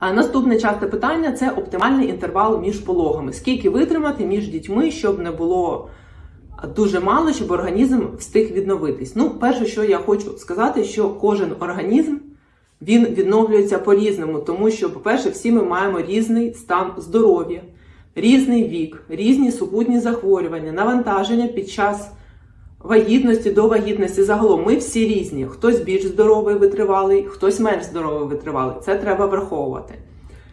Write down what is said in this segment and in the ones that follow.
Наступне часте питання це оптимальний інтервал між пологами. Скільки витримати між дітьми, щоб не було дуже мало, щоб організм встиг відновитись. Ну, перше, що я хочу сказати, що кожен організм він відновлюється по-різному, тому що, по-перше, всі ми маємо різний стан здоров'я, різний вік, різні супутні захворювання, навантаження під час вагітності до вагітності. Загалом ми всі різні. Хтось більш здоровий, витривалий, хтось менш здоровий, витривалий. Це треба враховувати.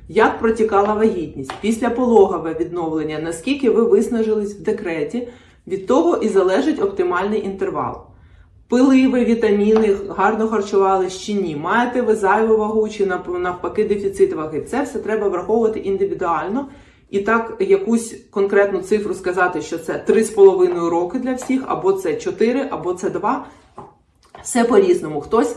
Як протікала вагітність після пологове відновлення, наскільки ви виснажились в декреті, від того і залежить оптимальний інтервал. Пили ви вітаміни, гарно харчувались чи ні, маєте ви зайву вагу чи навпаки дефіцит ваги. Це все треба враховувати індивідуально. І так якусь конкретну цифру сказати, що це 3,5 роки для всіх, або це 4, або це 2. Все по-різному. Хтось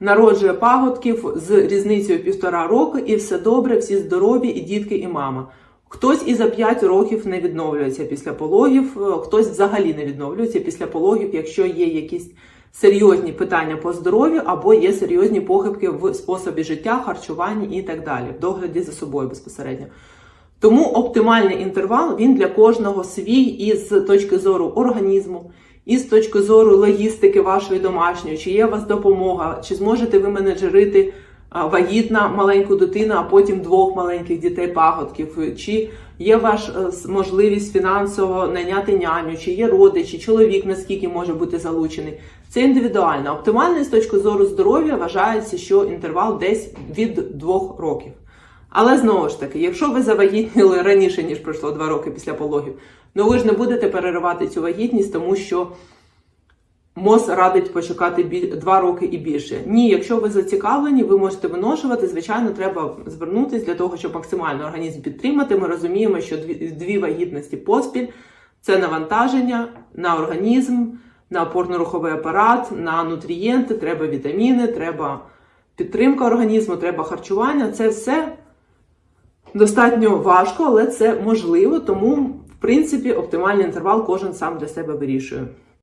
народжує пагодків з різницею півтора року, і все добре, всі здорові, і дітки, і мама. Хтось і за 5 років не відновлюється після пологів, е, хтось взагалі не відновлюється після пологів, якщо є якісь серйозні питання по здоров'ю або є серйозні похибки в способі життя, харчуванні і так далі, в догляді за собою безпосередньо. Тому оптимальний інтервал він для кожного свій і з точки зору організму, і з точки зору логістики вашої домашньої, чи є у вас допомога, чи зможете ви менеджерити вагітна маленьку дитину, а потім двох маленьких дітей пагодків, чи є ваша можливість фінансово найняти няню, чи є родичі, чоловік наскільки може бути залучений. Це індивідуально. Оптимальний з точки зору здоров'я вважається, що інтервал десь від двох років. Але знову ж таки, якщо ви завагітніли раніше, ніж пройшло два роки після пологів, ну ви ж не будете переривати цю вагітність, тому що МОЗ радить почекати бі- два роки і більше. Ні, якщо ви зацікавлені, ви можете виношувати. Звичайно, треба звернутися для того, щоб максимально організм підтримати. Ми розуміємо, що дві вагітності поспіль це навантаження на організм, на опорно-руховий апарат, на нутрієнти, треба вітаміни, треба підтримка організму, треба харчування. Це все достатньо важко, але це можливо, тому в принципі оптимальний інтервал кожен сам для себе вирішує.